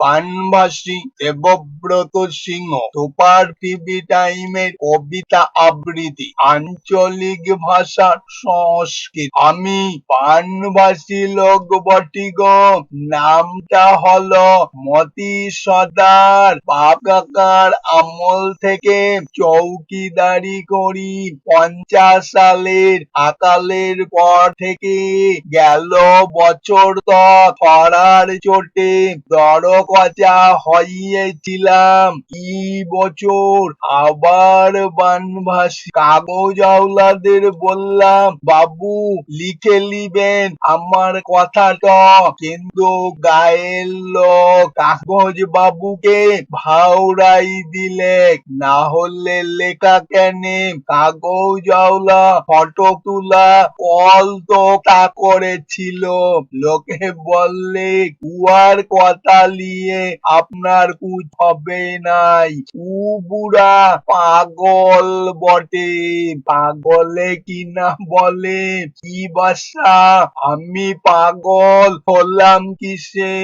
পানবাসী Debabrata Singha, super TV টাইমের কবিতা আবৃত্তি, আঞ্চলিক ভাষার সংস্কৃত। আমি পানবাসী লোক বটি গো, নামটা হলো মতি সদার বাপকাকার আমল থেকে চৌকিদারি করি, পঞ্চাশ সালের আকালের পর থেকে গেল বছর তো খরার চোটে দরকচা হইয়েছিলাম কি বছর আবার বানভাসি। কাগজ আওলাদের বললাম, বাবু, লিখে লিবেন আমার কথাটা কিন্তু গায়ের লোক কাগজ বাবুকে ভাওরাই দিলে না হলে লেখা কেনে কাগজ আওলা ফটো তুলা কল তো তা করেছিল। লোকে বললে, কুয়ার কথা নিয়ে আপনার কুছ হবে নাই। উ বুড়া পাগল বটে। পাগলে কি না বলে? কি বাসা? আমি পাগল হলাম কিসে?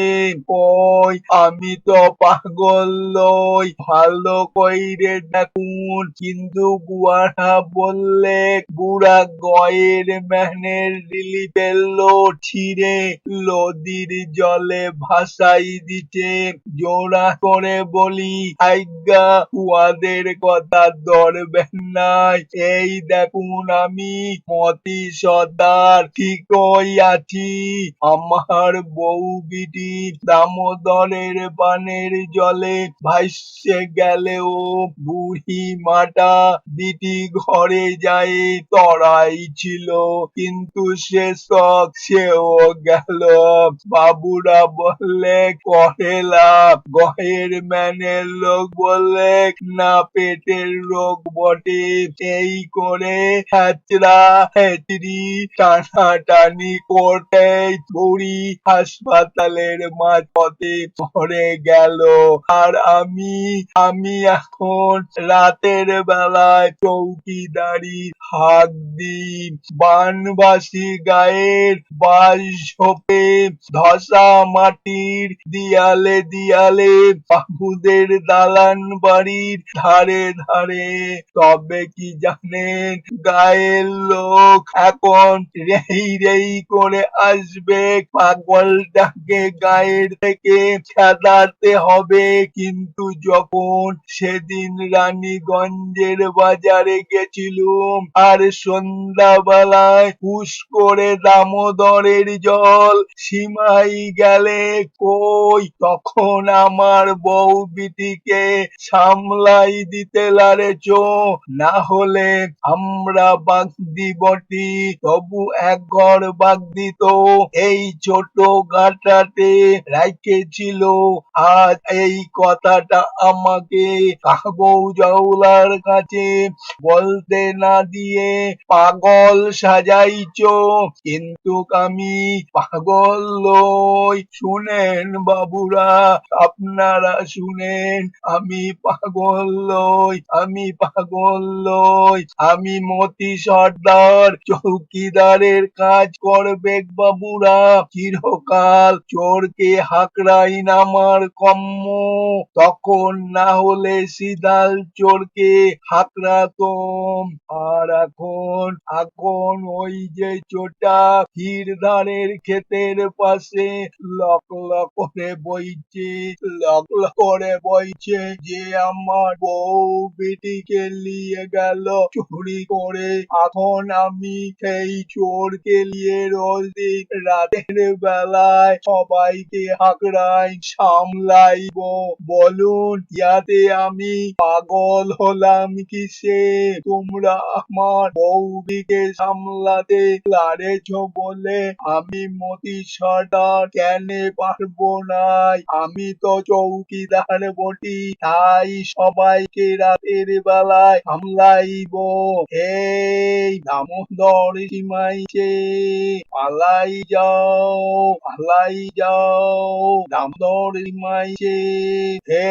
কই আমি তো পাগল লই ভালো কইরে দেখুন কিন্তু বুয়ারা বললে, বুড়া গয়ের ম্যানের রিলিফের লোড ছিঁড়ে। নদীর জলে ভাসাই দিতে জোড়া করে বলি আজ্ঞা উহাদের কথা ধরবেন নাই। এই দেখুন আমি মতি সর্দার, ঠিকই আছি। আমার বউ বিটি দামোদরের পানের জলে ভাসছে গেলেও বুড়ি মাটা বিটি ঘরে যায়, তরাই ছিল। কিন্তু সে শখ সেও গেল। বাবুরা বললে, করে লাভ গয়ের ম্যানের লোক বললে, না পেটের রোগ বটে, সেই করে হ্যাচড়া হ্যাচড়ি টানাটানি করতে বুড়ি হাসপাতালের মাঝপথে মরে গেল। আর আমি আমি এখন রাতের বেলায় চৌকিদারি হাক দিই। বানবাসী গায়ের বাস ধসা মাটির দিয়ালে দিয়ালে বাবুদের দালান বাড়ির ধারে ধারে। তবে কি জানেন গায়ের লোক এখন রেই রেই করে আসবে। পাগলটাকে গায়ের থেকে খেদাতে হবে। কিন্তু যখন সেদিন রানীগঞ্জের বাজারে গেছিলুম আর সন্ধ্যাবেলায় হুস করে দামোদরের জল সীমাই গেলে কই? তখন আমার বউ বিটিকে সামলাই দিতে লারেছ। না হলে আমরা বাগদি বটি তবু এক ঘর বাগদি তো এই ছোট গাটাতে রাখেছিল আজ এই কথাটা আমাকে কাবৌ জাউলার কাছে বলতে না দিয়ে পাগল সাজাইছ। কিন্তু আমি পাগল লই শুনেন বাবুরা আপনারা শুনেন, আমি পাগল লই আমি পাগল লই আমি মতি সর্দার, চৌকিদারের কাজ করবে বাবুরা। চিরকাল চোরকে হাকরাইন আমার কম্ম। তখন না হলে সিদাল চোরকে হাকরাতম আর এখন এখন ওই যে চোটা ক্ষীরধারের ক্ষেতের পাশে লক লক করে বইছে লক করে বইছে যে আমার বউ বেটিকে নিয়ে গেল চুরি করে। এখন আমি সেই চোরকে নিয়ে রোজ দিন রাতের বেলায় সবাইকে হাকড়াই সামলাইব। বলুন, ইয়াতে আমি পাগল হলাম কিসে? তোমরা আমার বৌদিকে সামলাতে লারেছ বলে আমি মতি সর্দার কেন পারব নাই আমি তো চৌকিদার বটি তাই সবাইকে রাতের বেলায় সামলাইব। এই দামোদর সীমাইছে পালাই যাও পালাই যাও, দামোদর সীমাইছে হে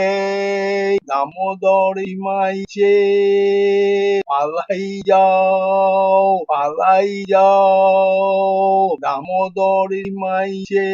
দামোদর সীমাইছে পালাই যাও পালাই যাও, দামোদর সীমাইছে